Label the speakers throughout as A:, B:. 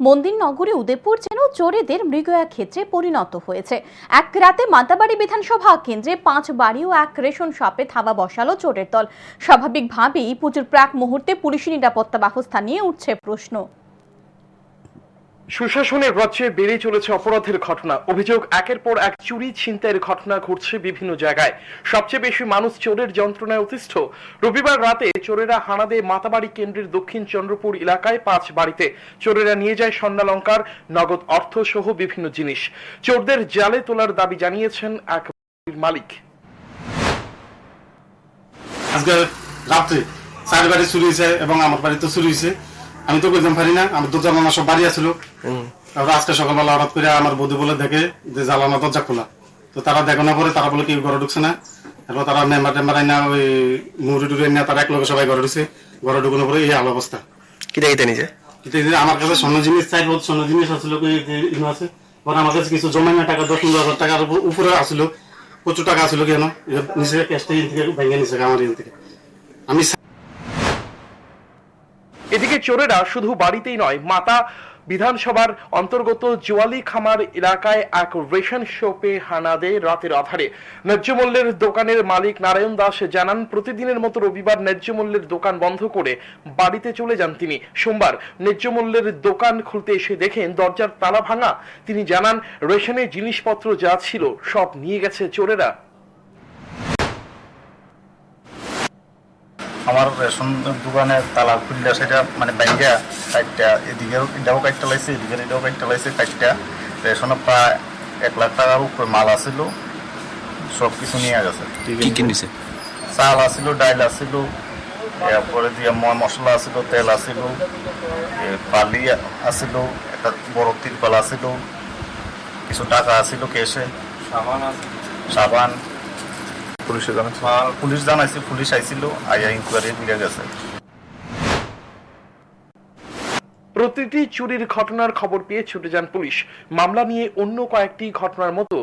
A: মন্দির নগরী উদয়পুর যেন চোরেদের মৃগয়া ক্ষেত্রে পরিণত হয়েছে। এক রাতে মাতাবাড়ি বিধানসভা কেন্দ্রে পাঁচ বাড়ি ও এক রেশন শপে থাবা বসালো চোরের দল। স্বাভাবিকভাবেই পুজোর প্রাক মুহূর্তে পুলিশি নিরাপত্তা ব্যবস্থা নিয়ে উঠছে প্রশ্ন।
B: সুশাসনের রাজ্যে বেড়ে চলেছে অপরাধের ঘটনা। অভিযোগ, একের পর এক চুরি ছিনতাইয়ের ঘটনা ঘটছে বিভিন্ন জায়গায়। সবচেয়ে বেশি মানুষ চোরের যন্ত্রণায় অতিষ্ঠ। রবিবার রাতে চোরেরা হানা দেয় মাতাবাড়ি কেন্দ্রের দক্ষিণ চন্দ্রপুর এলাকায় পাঁচ বাড়িতে চোরেরা নিয়ে যায় স্বর্ণালঙ্কার, নগদ অর্থ সহ বিভিন্ন জিনিস। চোরদের জালে তোলার দাবি জানিয়েছেন এক মালিক।
C: আজকে রাত্রে চার বাড়ি চুরি হয়েছে এবং আমার বাড়িতে চুরি হয়েছে। আমি তো কইতাম পারি না আমার দরজা মামা সব বাড়ি আসলো তারপর আজকে সকালবেলা হঠাৎ করে আমার বধু বলে দেখে যে জ্বালানো দরজা খোলা। তো তারা দেখো না পরে তারা বলে কেউ ঘরে ঢুকছে না। এরপর তারা মেম্বার টেম্বার আইনা ওই মুড়ি টুড়ি আইনা তারা এক লোক সবাই ঘরে ঢুকছে। ঘরে ঢুকানোর পরে এই হাল অবস্থা।
D: কিতা কিতা নিজে?
C: আমার কাছে স্বর্ণ জিনিস চাই বহুত স্বর্ণ জিনিস আসছিল কই আছে। পরে আমার কাছে কিছু জমাইনা টাকা দশ পনেরো হাজার টাকার উপরে আসছিল প্রচুর টাকা আসছিল কেন? নিচে ক্যাশটা থেকে ভেঙে নিচে আমার থেকে। আমি
B: এদিকে চোরেরা শুধু বাড়িতেই নয়, মাতা বিধানসভার অন্তর্গত জোয়ালি খামার এলাকায় এক রেশন শপে হানা দেয় রাতের আধারে। ন্যায্য মূল্যের দোকানের মালিক নারায়ণ দাস জানান, প্রতিদিনের মতো রবিবার ন্যায্য মূল্যের দোকান বন্ধ করে বাড়িতে চলে যান তিনি। সোমবার ন্যায্য মূল্যের দোকান খুলতে এসে দেখেন দরজার তালা ভাঙা। তিনি জানান, রেশনের জিনিসপত্র যা ছিল সব নিয়ে গেছে চোরেরা।
E: আমার রেশন দোকানের তালা খুললে সেটা মানে ব্যাঙ্গা কাইটটা এদিকে এটাও কাইটটা লাইছে এদিকে এটাও কাইটটা লাইছে কাইটটা রেশনে প্রায় এক লাখ টাকার উপরে মাল আসিল সব কিছু নিয়ে গেছে।
D: কি কি নিছে
E: চাল আসিল ডাইল আসিল এরপরে দিয়ে ময় মশলা আসিল তেল আসিল বালি আসিল একটা বড় তিরপাল আসিল কিছু টাকা আসিল কেসে সাবান সাবান
D: পুলিশে জানাচ্ছে
E: পুলিশ জানাইছে পুলিশ আইছিল আইয়া ইনকোয়ারি দিয়ে গেছে।
B: প্রতিটি চুরির ঘটনার খবর পেয়ে ছুটে যান পুলিশ। মামলা নিয়ে অন্য কয়েকটি ঘটনার মতো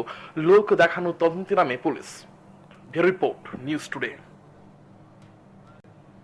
B: লোক দেখানো তদন্তে নামে পুলিশ। Report news today.